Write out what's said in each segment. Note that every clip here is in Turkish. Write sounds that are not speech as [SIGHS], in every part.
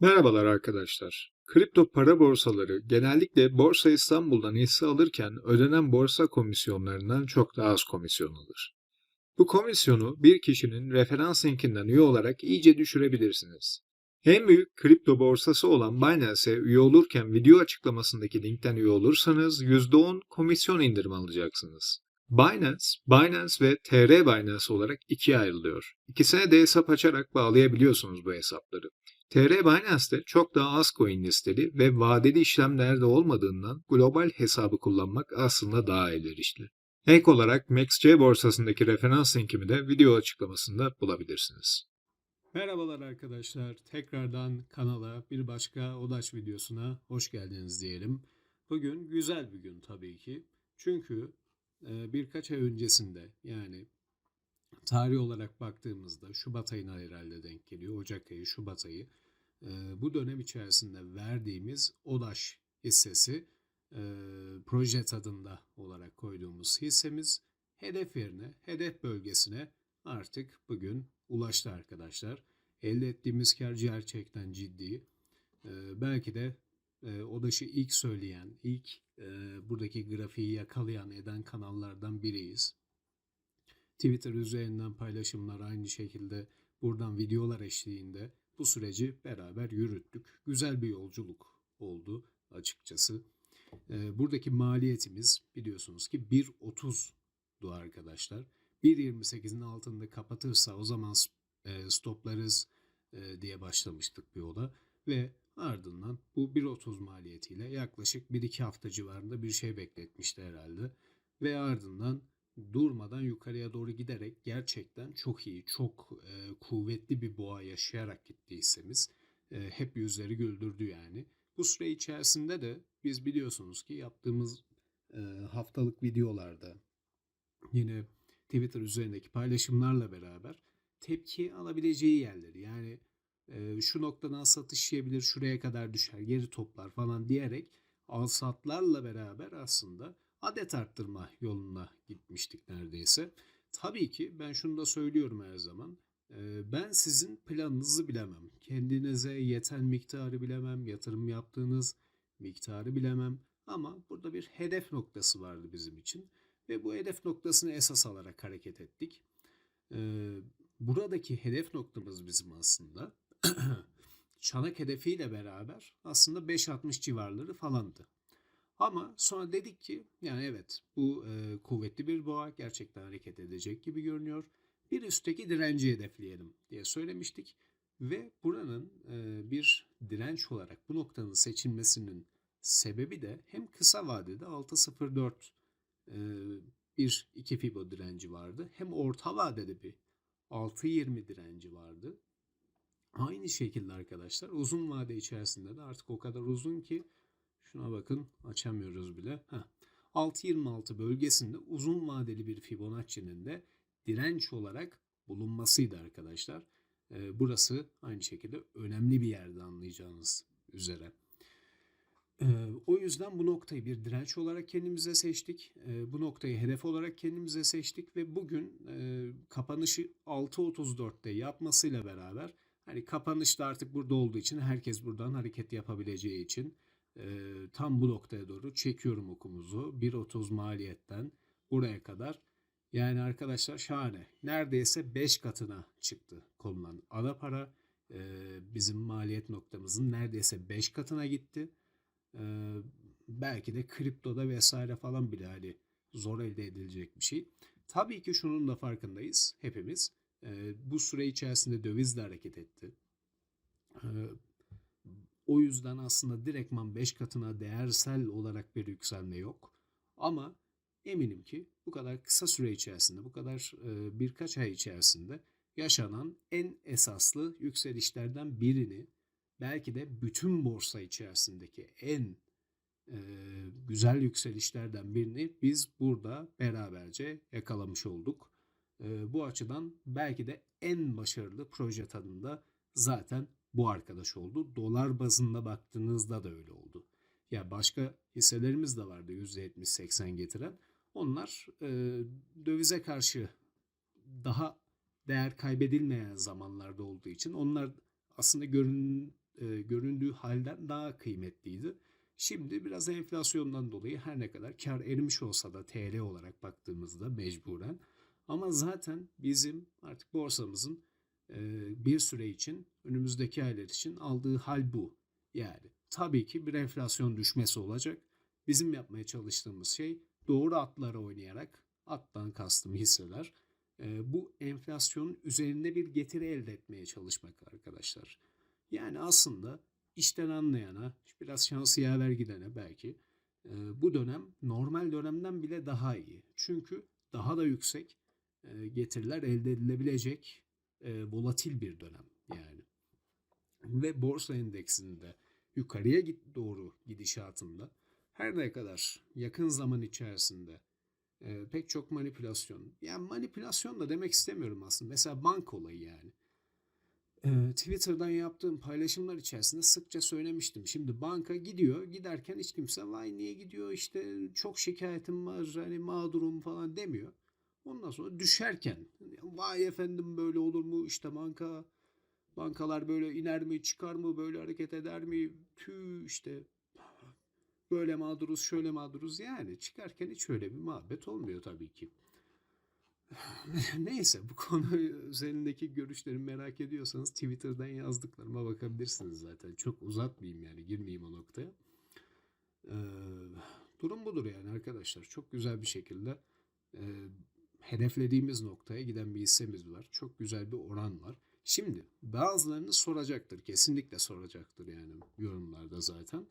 Merhabalar arkadaşlar. Kripto para borsaları genellikle Borsa İstanbul'dan hisse alırken ödenen borsa komisyonlarından çok daha az komisyon alır. Bu komisyonu bir kişinin referans linkinden üye olarak iyice düşürebilirsiniz. En büyük kripto borsası olan Binance'e üye olurken video açıklamasındaki linkten üye olursanız %10 komisyon indirimi alacaksınız. Binance, Binance ve TR Binance olarak ikiye ayrılıyor. İkisine de hesap açarak bağlayabiliyorsunuz bu hesapları. TR Binance'de çok daha az coin listeli ve vadeli işlemlerde olmadığından global hesabı kullanmak aslında daha elverişli. Ek olarak MaxC borsasındaki referans linkimi de video açıklamasında bulabilirsiniz. Merhabalar arkadaşlar. Tekrardan kanala bir başka Odaç videosuna hoş geldiniz diyelim. Bugün güzel bir gün tabii ki. Çünkü e, birkaç ay öncesinde yani tarih olarak baktığımızda Şubat ayına herhalde denk geliyor. Ocak ayı, Şubat ayı. E, bu dönem içerisinde verdiğimiz Odaş hissesi e, proje tadında olarak koyduğumuz hissemiz hedef yerine, hedef bölgesine artık bugün ulaştı arkadaşlar. Elde ettiğimiz kar gerçekten ciddi. Ee, belki de e, Odaş'ı ilk söyleyen, ilk e, buradaki grafiği yakalayan eden kanallardan biriyiz. Twitter üzerinden paylaşımlar aynı şekilde buradan videolar eşliğinde bu süreci beraber yürüttük. Güzel bir yolculuk oldu açıkçası. Ee, buradaki maliyetimiz biliyorsunuz ki 1.30'du arkadaşlar. 1.28'in altında kapatırsa o zaman e, stoplarız e, diye başlamıştık bir yola ve ardından bu 1.30 maliyetiyle yaklaşık 1-2 hafta civarında bir şey bekletmişti herhalde ve ardından durmadan yukarıya doğru giderek gerçekten çok iyi, çok e, kuvvetli bir boğa yaşayarak gitti hissemiz. E, hep yüzleri güldürdü yani. Bu süre içerisinde de biz biliyorsunuz ki yaptığımız e, haftalık videolarda yine Twitter üzerindeki paylaşımlarla beraber tepki alabileceği yerleri yani e, şu noktadan satış yiyebilir şuraya kadar düşer geri toplar falan diyerek alsatlarla beraber aslında adet arttırma yoluna gitmiştik neredeyse. Tabii ki ben şunu da söylüyorum her zaman. e, Ben sizin planınızı bilemem. Kendinize yeten miktarı bilemem. Yatırım yaptığınız miktarı bilemem. Ama burada bir hedef noktası vardı bizim için. Ve bu hedef noktasını esas alarak hareket ettik. Ee, buradaki hedef noktamız bizim aslında [CLEARS THROAT] çanak hedefiyle beraber aslında 5.60 civarları falandı. Ama sonra dedik ki yani evet bu e, kuvvetli bir boğa gerçekten hareket edecek gibi görünüyor. Bir üstteki direnci hedefleyelim diye söylemiştik. Ve buranın e, bir direnç olarak bu noktanın seçilmesinin sebebi de hem kısa vadede 6.04 e, bir iki fibo direnci vardı. Hem orta vadede bir 6.20 direnci vardı. Aynı şekilde arkadaşlar uzun vade içerisinde de artık o kadar uzun ki şuna bakın açamıyoruz bile. Heh. 6.26 bölgesinde uzun vadeli bir Fibonacci'nin de direnç olarak bulunmasıydı arkadaşlar. Ee, burası aynı şekilde önemli bir yerde anlayacağınız üzere. Ee, o yüzden bu noktayı bir direnç olarak kendimize seçtik. Ee, bu noktayı hedef olarak kendimize seçtik ve bugün e, kapanışı 6.34'te yapmasıyla beraber hani kapanışta artık burada olduğu için herkes buradan hareket yapabileceği için e, tam bu noktaya doğru çekiyorum okumuzu. 1.30 maliyetten buraya kadar. Yani arkadaşlar şahane. Neredeyse 5 katına çıktı konulan ana para. E, bizim maliyet noktamızın neredeyse 5 katına gitti. Ee, belki de kriptoda vesaire falan bile hani zor elde edilecek bir şey. Tabii ki şunun da farkındayız hepimiz. Ee, bu süre içerisinde döviz de hareket etti. Ee, o yüzden aslında direktman 5 katına değersel olarak bir yükselme yok. Ama eminim ki bu kadar kısa süre içerisinde, bu kadar e, birkaç ay içerisinde yaşanan en esaslı yükselişlerden birini belki de bütün borsa içerisindeki en e, güzel yükselişlerden birini biz burada beraberce yakalamış olduk. E, bu açıdan belki de en başarılı proje tadında zaten bu arkadaş oldu. Dolar bazında baktığınızda da öyle oldu. Ya başka hisselerimiz de vardı %70-80 getiren. Onlar e, dövize karşı daha değer kaybedilmeyen zamanlarda olduğu için onlar aslında görün, e, göründüğü halden daha kıymetliydi. Şimdi biraz enflasyondan dolayı her ne kadar kar erimiş olsa da TL olarak baktığımızda mecburen ama zaten bizim artık borsamızın bir süre için önümüzdeki aylar için aldığı hal bu. Yani tabii ki bir enflasyon düşmesi olacak. Bizim yapmaya çalıştığımız şey doğru atlara oynayarak attan kastım hisseler bu enflasyonun üzerinde bir getiri elde etmeye çalışmak arkadaşlar. Yani aslında işten anlayana, biraz şansı yaver gidene belki bu dönem normal dönemden bile daha iyi. Çünkü daha da yüksek getiriler elde edilebilecek e, volatil bir dönem yani. Ve borsa endeksinde yukarıya git doğru gidişatında her ne kadar yakın zaman içerisinde e, pek çok manipülasyon. Yani manipülasyon da demek istemiyorum aslında. Mesela bank olayı yani. E, Twitter'dan yaptığım paylaşımlar içerisinde sıkça söylemiştim. Şimdi banka gidiyor. Giderken hiç kimse vay niye gidiyor işte çok şikayetim var hani mağdurum falan demiyor. Ondan sonra düşerken vay efendim böyle olur mu işte banka bankalar böyle iner mi çıkar mı böyle hareket eder mi tüh işte böyle mağduruz şöyle mağduruz yani çıkarken hiç öyle bir muhabbet olmuyor tabii ki. [SIGHS] Neyse bu konu üzerindeki görüşlerimi merak ediyorsanız Twitter'dan yazdıklarıma bakabilirsiniz zaten. Çok uzatmayayım yani girmeyeyim o noktaya. Ee, durum budur yani arkadaşlar. Çok güzel bir şekilde e, hedeflediğimiz noktaya giden bir hissemiz var. Çok güzel bir oran var. Şimdi bazılarınız soracaktır. Kesinlikle soracaktır yani yorumlarda zaten.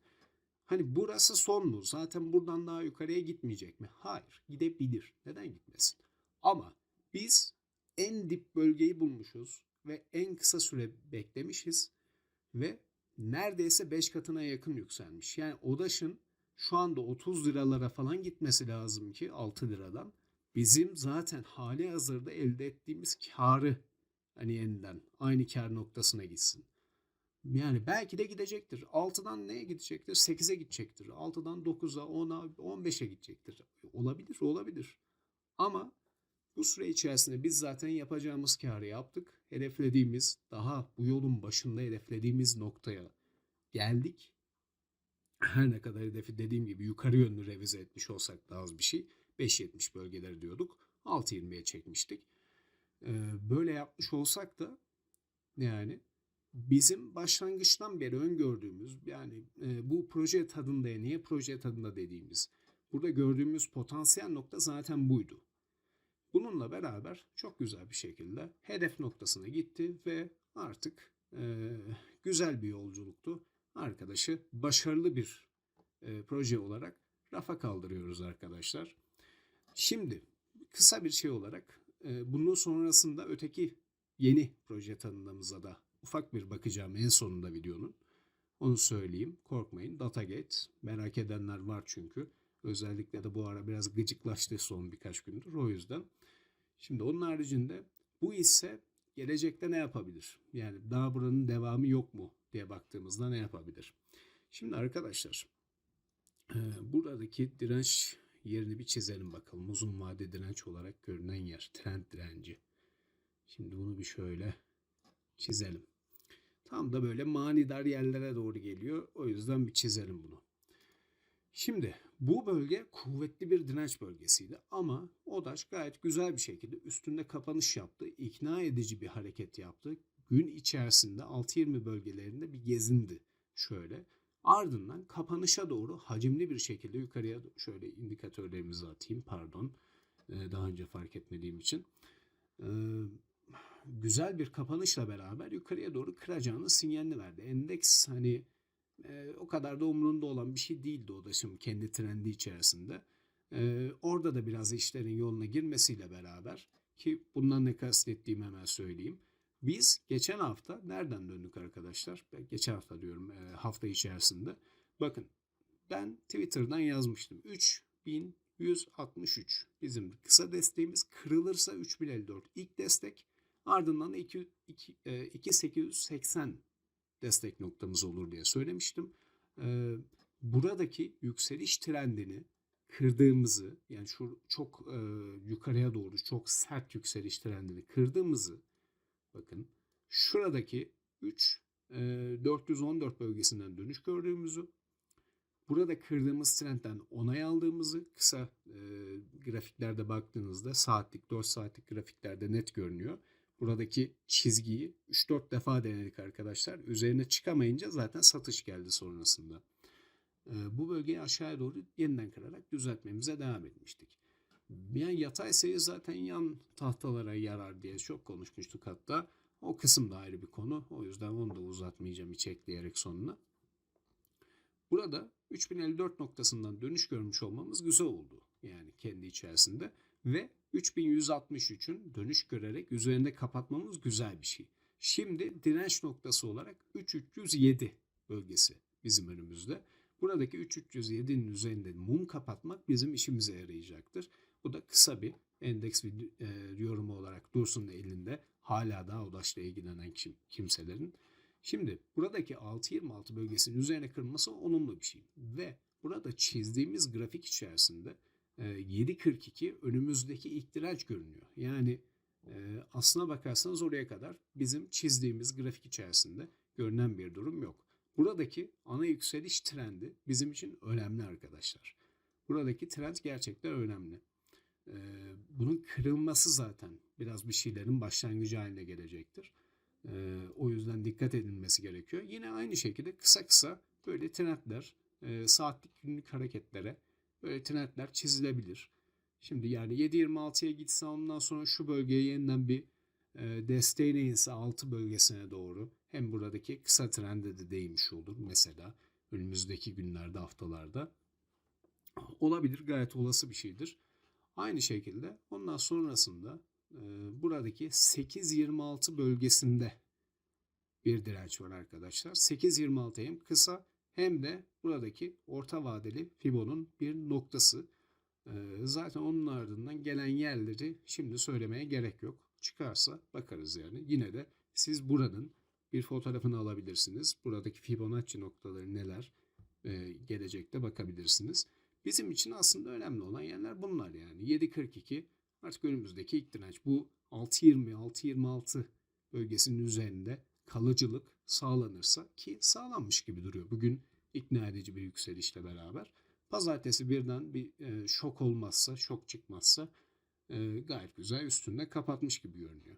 Hani burası son mu? Zaten buradan daha yukarıya gitmeyecek mi? Hayır. Gidebilir. Neden gitmesin? Ama biz en dip bölgeyi bulmuşuz ve en kısa süre beklemişiz ve neredeyse 5 katına yakın yükselmiş. Yani ODAŞ'ın şu anda 30 liralara falan gitmesi lazım ki 6 liradan. Bizim zaten hali hazırda elde ettiğimiz karı hani yeniden aynı kar noktasına gitsin. Yani belki de gidecektir. 6'dan neye gidecektir? 8'e gidecektir. 6'dan 9'a, 10'a, 15'e gidecektir. Olabilir, olabilir. Ama bu süre içerisinde biz zaten yapacağımız karı yaptık. Hedeflediğimiz, daha bu yolun başında hedeflediğimiz noktaya geldik. Her ne kadar hedefi dediğim gibi yukarı yönlü revize etmiş olsak da az bir şey. 5.70 bölgeleri diyorduk. 6.20'ye çekmiştik. Ee, böyle yapmış olsak da yani bizim başlangıçtan beri öngördüğümüz yani e, bu proje tadında niye proje tadında dediğimiz burada gördüğümüz potansiyel nokta zaten buydu. Bununla beraber çok güzel bir şekilde hedef noktasına gitti ve artık e, güzel bir yolculuktu. Arkadaşı başarılı bir e, proje olarak rafa kaldırıyoruz arkadaşlar. Şimdi kısa bir şey olarak e, bunun sonrasında öteki yeni proje tanımlamamıza da ufak bir bakacağım en sonunda videonun. Onu söyleyeyim. Korkmayın. Datagate. Merak edenler var çünkü. Özellikle de bu ara biraz gıcıklaştı son birkaç gündür. O yüzden. Şimdi onun haricinde bu ise gelecekte ne yapabilir? Yani daha buranın devamı yok mu diye baktığımızda ne yapabilir? Şimdi arkadaşlar e, buradaki direnç yerini bir çizelim bakalım. Uzun vade direnç olarak görünen yer. Trend direnci. Şimdi bunu bir şöyle çizelim. Tam da böyle manidar yerlere doğru geliyor. O yüzden bir çizelim bunu. Şimdi bu bölge kuvvetli bir direnç bölgesiydi ama ODAŞ gayet güzel bir şekilde üstünde kapanış yaptı. ikna edici bir hareket yaptı. Gün içerisinde 6.20 bölgelerinde bir gezindi şöyle. Ardından kapanışa doğru hacimli bir şekilde yukarıya şöyle indikatörlerimizi atayım pardon. Daha önce fark etmediğim için. Güzel bir kapanışla beraber yukarıya doğru kıracağını sinyalini verdi. Endeks hani e, o kadar da umurunda olan bir şey değildi o da şimdi kendi trendi içerisinde. E, orada da biraz işlerin yoluna girmesiyle beraber ki bundan ne kastettiğimi hemen söyleyeyim. Biz geçen hafta nereden döndük arkadaşlar? Geçen hafta diyorum e, hafta içerisinde. Bakın ben Twitter'dan yazmıştım. 3163 bizim kısa desteğimiz kırılırsa 3054 ilk destek ardından 2, 2, 2880 destek noktamız olur diye söylemiştim. Ee, buradaki yükseliş trendini kırdığımızı yani şu çok e, yukarıya doğru çok sert yükseliş trendini kırdığımızı bakın şuradaki 3 e, 414 bölgesinden dönüş gördüğümüzü, burada kırdığımız trendden onay aldığımızı kısa e, grafiklerde baktığınızda saatlik 4 saatlik grafiklerde net görünüyor. Buradaki çizgiyi 3-4 defa denedik arkadaşlar. Üzerine çıkamayınca zaten satış geldi sonrasında. E, bu bölgeyi aşağıya doğru yeniden kırarak düzeltmemize devam etmiştik. Yani yatay sayı zaten yan tahtalara yarar diye çok konuşmuştuk hatta. O kısım da ayrı bir konu. O yüzden onu da uzatmayacağım hiç ekleyerek sonuna. Burada 3054 noktasından dönüş görmüş olmamız güzel oldu. Yani kendi içerisinde. Ve 3163'ün dönüş görerek üzerinde kapatmamız güzel bir şey. Şimdi direnç noktası olarak 3307 bölgesi bizim önümüzde. Buradaki 3307'nin üzerinde mum kapatmak bizim işimize yarayacaktır. Bu da kısa bir endeks video, e, yorumu olarak dursun elinde. Hala daha ODAŞ'la ilgilenen kim, kimselerin. Şimdi buradaki 6.26 bölgesinin üzerine kırılması olumlu bir şey. Ve burada çizdiğimiz grafik içerisinde e, 7.42 önümüzdeki ilk direnç görünüyor. Yani e, aslına bakarsanız oraya kadar bizim çizdiğimiz grafik içerisinde görünen bir durum yok. Buradaki ana yükseliş trendi bizim için önemli arkadaşlar. Buradaki trend gerçekten önemli. Bunun kırılması zaten biraz bir şeylerin başlangıcı haline gelecektir. O yüzden dikkat edilmesi gerekiyor. Yine aynı şekilde kısa kısa böyle trendler, saatlik günlük hareketlere böyle trendler çizilebilir. Şimdi yani 7.26'ya gitse ondan sonra şu bölgeye yeniden bir e, desteğine inse 6 bölgesine doğru hem buradaki kısa trende de değmiş olur mesela önümüzdeki günlerde haftalarda olabilir gayet olası bir şeydir. Aynı şekilde ondan sonrasında e, buradaki 8.26 bölgesinde bir direnç var arkadaşlar. 8.26 hem kısa hem de buradaki orta vadeli Fibo'nun bir noktası. E, zaten onun ardından gelen yerleri şimdi söylemeye gerek yok. Çıkarsa bakarız yani. Yine de siz buranın bir fotoğrafını alabilirsiniz. Buradaki Fibonacci noktaları neler e, gelecekte bakabilirsiniz. Bizim için aslında önemli olan yerler bunlar yani. 7.42 artık önümüzdeki ilk direnç. Bu 6.20, 6.26 bölgesinin üzerinde kalıcılık sağlanırsa ki sağlanmış gibi duruyor. Bugün ikna edici bir yükselişle beraber. Pazartesi birden bir e, şok olmazsa, şok çıkmazsa e, gayet güzel üstünde kapatmış gibi görünüyor.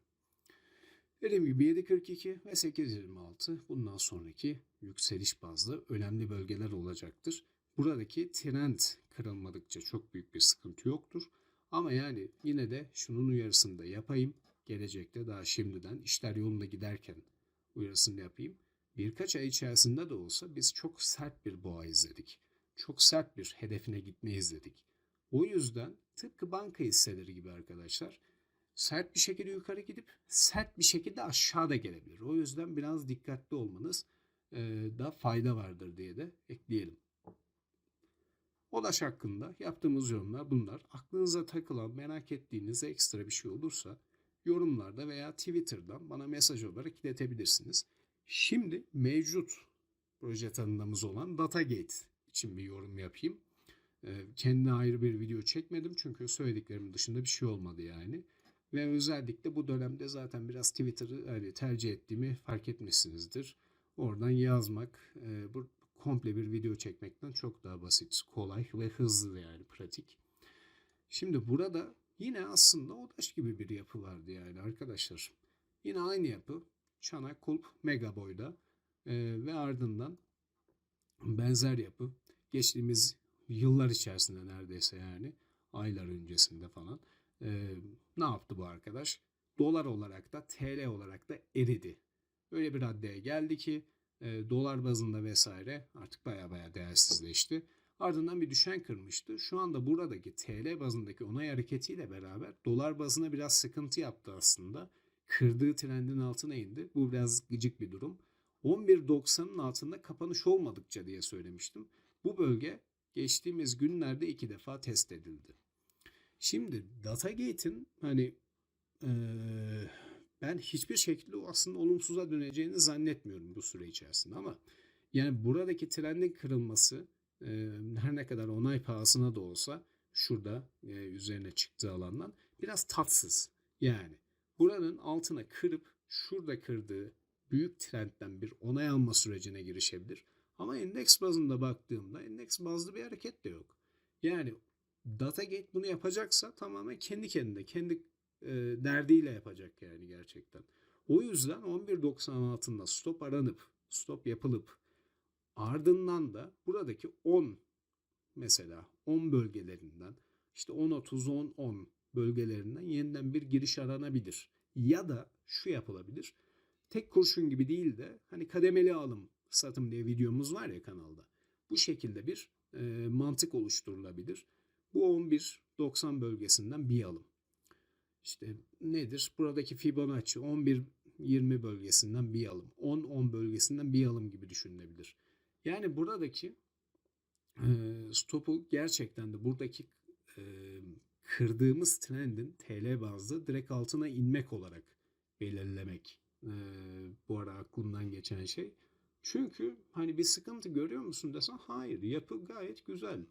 Dediğim gibi 7.42 ve 8.26 bundan sonraki yükseliş bazlı önemli bölgeler olacaktır. Buradaki trend kırılmadıkça çok büyük bir sıkıntı yoktur. Ama yani yine de şunun uyarısını da yapayım. Gelecekte daha şimdiden işler yolunda giderken uyarısını yapayım. Birkaç ay içerisinde de olsa biz çok sert bir boğa izledik. Çok sert bir hedefine gitme izledik. O yüzden tıpkı banka hisseleri gibi arkadaşlar sert bir şekilde yukarı gidip sert bir şekilde aşağıda gelebilir. O yüzden biraz dikkatli olmanız da fayda vardır diye de ekleyelim. Ulaş hakkında yaptığımız yorumlar bunlar. Aklınıza takılan, merak ettiğiniz ekstra bir şey olursa yorumlarda veya Twitter'dan bana mesaj olarak iletebilirsiniz. Şimdi mevcut proje tanımımız olan Datagate için bir yorum yapayım. Ee, kendine ayrı bir video çekmedim çünkü söylediklerimin dışında bir şey olmadı yani. Ve özellikle bu dönemde zaten biraz Twitter'ı hani tercih ettiğimi fark etmişsinizdir. Oradan yazmak, e, komple bir video çekmekten çok daha basit, kolay ve hızlı yani pratik. Şimdi burada yine aslında odaş gibi bir yapı vardı yani arkadaşlar. Yine aynı yapı. Çanak kulp mega boyda e, ve ardından benzer yapı geçtiğimiz yıllar içerisinde neredeyse yani aylar öncesinde falan e, ne yaptı bu arkadaş? Dolar olarak da TL olarak da eridi. Öyle bir raddeye geldi ki e, dolar bazında vesaire artık baya baya değersizleşti. Ardından bir düşen kırmıştı. Şu anda buradaki TL bazındaki onay hareketiyle beraber dolar bazına biraz sıkıntı yaptı aslında. Kırdığı trendin altına indi. Bu biraz gıcık bir durum. 11.90'ın altında kapanış olmadıkça diye söylemiştim. Bu bölge geçtiğimiz günlerde iki defa test edildi. Şimdi Datagate'in hani ee, ben hiçbir şekilde aslında olumsuza döneceğini zannetmiyorum bu süre içerisinde ama yani buradaki trendin kırılması e, her ne kadar onay pahasına da olsa şurada e, üzerine çıktığı alandan biraz tatsız. Yani buranın altına kırıp şurada kırdığı büyük trendten bir onay alma sürecine girişebilir. Ama endeks bazında baktığımda endeks bazlı bir hareket de yok. Yani Datagate bunu yapacaksa tamamen kendi kendine, kendi e, derdiyle yapacak yani gerçekten. O yüzden 11.96'ında stop aranıp, stop yapılıp ardından da buradaki 10 mesela 10 bölgelerinden işte 10-30-10-10 bölgelerinden yeniden bir giriş aranabilir. Ya da şu yapılabilir. Tek kurşun gibi değil de hani kademeli alım satım diye videomuz var ya kanalda. Bu şekilde bir e, mantık oluşturulabilir. Bu 11.90 bölgesinden bir alım. İşte nedir? Buradaki Fibonacci 11-20 bölgesinden bir alım. 10-10 bölgesinden bir alım gibi düşünülebilir. Yani buradaki e, stopu gerçekten de buradaki e, kırdığımız trendin TL bazlı direkt altına inmek olarak belirlemek e, bu ara aklımdan geçen şey. Çünkü hani bir sıkıntı görüyor musun desen hayır yapı gayet güzel.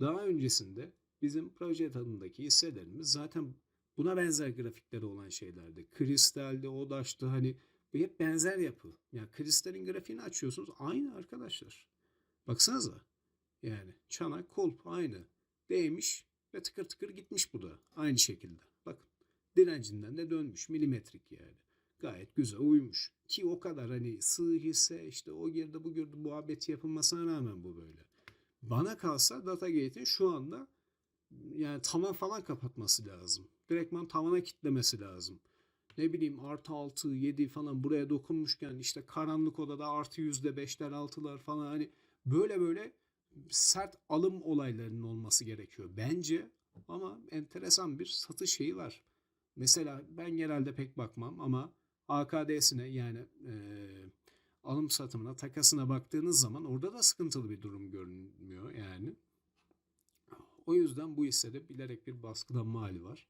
Daha öncesinde bizim proje tadındaki hisselerimiz zaten buna benzer grafikleri olan şeylerdi. Kristal'de, Odaş'ta hani bu hep benzer yapı. Yani kristalin grafiğini açıyorsunuz aynı arkadaşlar. Baksanıza. Yani çanak kulp aynı. Değmiş ve tıkır tıkır gitmiş bu da. Aynı şekilde. Bakın direncinden de dönmüş milimetrik yani. Gayet güzel uymuş. Ki o kadar hani sığ hisse işte o girdi bu girdi muhabbeti yapılmasına rağmen bu böyle. Bana kalsa Datagate'in şu anda yani tavan falan kapatması lazım. Direktman tavana kitlemesi lazım. Ne bileyim artı 6, 7 falan buraya dokunmuşken işte karanlık odada artı yüzde 5'ler 6'lar falan hani böyle böyle sert alım olaylarının olması gerekiyor bence ama enteresan bir satış şeyi var. Mesela ben genelde pek bakmam ama AKD'sine yani e, alım satımına takasına baktığınız zaman orada da sıkıntılı bir durum görünmüyor yani. O yüzden bu hissede bilerek bir baskılanma hali var.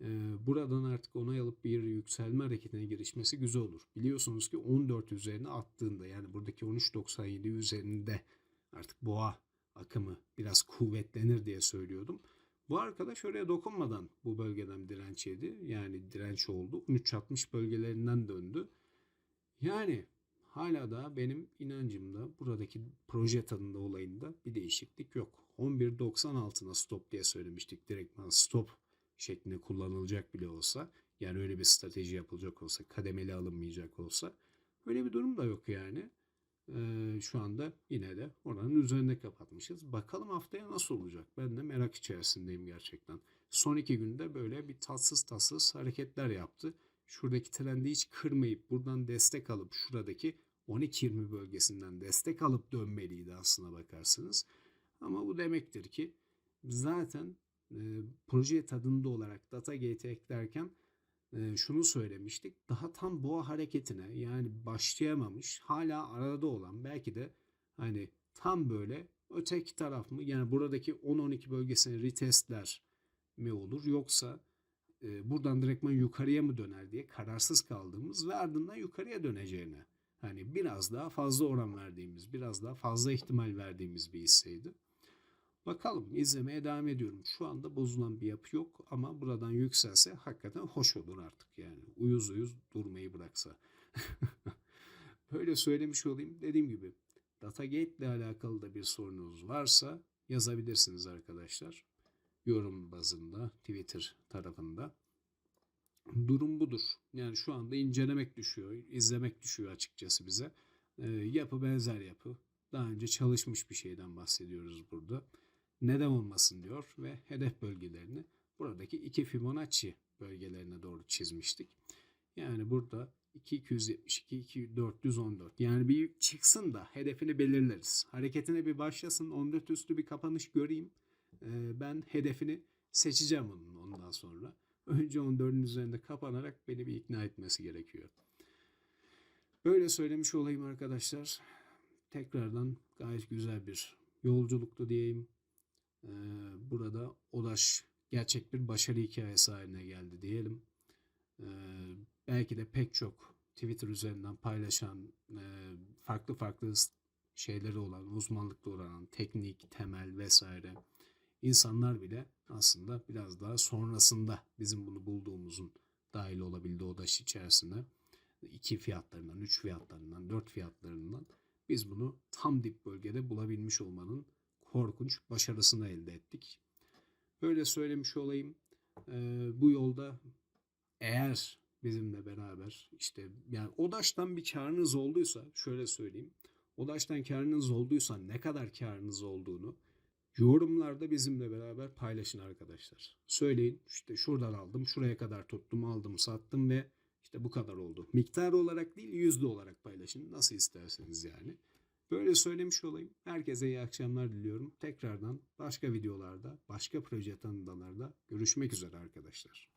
Ee, buradan artık onay alıp bir yükselme hareketine girişmesi güzel olur. Biliyorsunuz ki 14 üzerine attığında yani buradaki 13.97 üzerinde artık boğa akımı biraz kuvvetlenir diye söylüyordum. Bu arkadaş oraya dokunmadan bu bölgeden direnç yedi. Yani direnç oldu. 13.60 bölgelerinden döndü. Yani hala da benim inancımda buradaki proje tadında olayında bir değişiklik yok. 11.96'na stop diye söylemiştik. Direktman stop şeklinde kullanılacak bile olsa yani öyle bir strateji yapılacak olsa kademeli alınmayacak olsa öyle bir durum da yok yani. Ee, şu anda yine de oranın üzerinde kapatmışız. Bakalım haftaya nasıl olacak? Ben de merak içerisindeyim gerçekten. Son iki günde böyle bir tatsız tatsız hareketler yaptı. Şuradaki trendi hiç kırmayıp buradan destek alıp şuradaki 12-20 bölgesinden destek alıp dönmeliydi aslına bakarsınız. Ama bu demektir ki zaten e, proje tadında olarak Datagate eklerken e, şunu söylemiştik. Daha tam boğa hareketine yani başlayamamış hala arada olan belki de hani tam böyle öteki taraf mı yani buradaki 10-12 bölgesini retestler mi olur yoksa e, buradan direktman yukarıya mı döner diye kararsız kaldığımız ve ardından yukarıya döneceğine hani biraz daha fazla oran verdiğimiz biraz daha fazla ihtimal verdiğimiz bir hisseydi. Bakalım izlemeye devam ediyorum. Şu anda bozulan bir yapı yok ama buradan yükselse hakikaten hoş olur artık yani. Uyuz uyuz durmayı bıraksa. [LAUGHS] Böyle söylemiş olayım. Dediğim gibi Datagate ile alakalı da bir sorunuz varsa yazabilirsiniz arkadaşlar. Yorum bazında, Twitter tarafında. Durum budur. Yani şu anda incelemek düşüyor, izlemek düşüyor açıkçası bize. Ee, yapı benzer yapı. Daha önce çalışmış bir şeyden bahsediyoruz burada neden olmasın diyor ve hedef bölgelerini buradaki iki Fibonacci bölgelerine doğru çizmiştik. Yani burada 2272, 2414 yani bir çıksın da hedefini belirleriz. Hareketine bir başlasın 14 üstü bir kapanış göreyim. Ee, ben hedefini seçeceğim onun ondan sonra. Önce 14'ün üzerinde kapanarak beni bir ikna etmesi gerekiyor. Böyle söylemiş olayım arkadaşlar. Tekrardan gayet güzel bir yolculuktu diyeyim. Ee, burada Odaş gerçek bir başarı hikayesi haline geldi diyelim. Ee, belki de pek çok Twitter üzerinden paylaşan e, farklı farklı şeyleri olan, uzmanlıklı olan, teknik, temel vesaire insanlar bile aslında biraz daha sonrasında bizim bunu bulduğumuzun dahil olabildi Odaş içerisinde. 2 fiyatlarından, 3 fiyatlarından, 4 fiyatlarından biz bunu tam dip bölgede bulabilmiş olmanın korkunç başarısını elde ettik. Böyle söylemiş olayım. Ee, bu yolda eğer bizimle beraber işte yani Odaş'tan bir karınız olduysa şöyle söyleyeyim. Odaş'tan karınız olduysa ne kadar karınız olduğunu yorumlarda bizimle beraber paylaşın arkadaşlar. Söyleyin işte şuradan aldım şuraya kadar tuttum aldım sattım ve işte bu kadar oldu. Miktar olarak değil yüzde olarak paylaşın nasıl isterseniz yani. Böyle söylemiş olayım. Herkese iyi akşamlar diliyorum. Tekrardan başka videolarda, başka proje tanıdalarda görüşmek üzere arkadaşlar.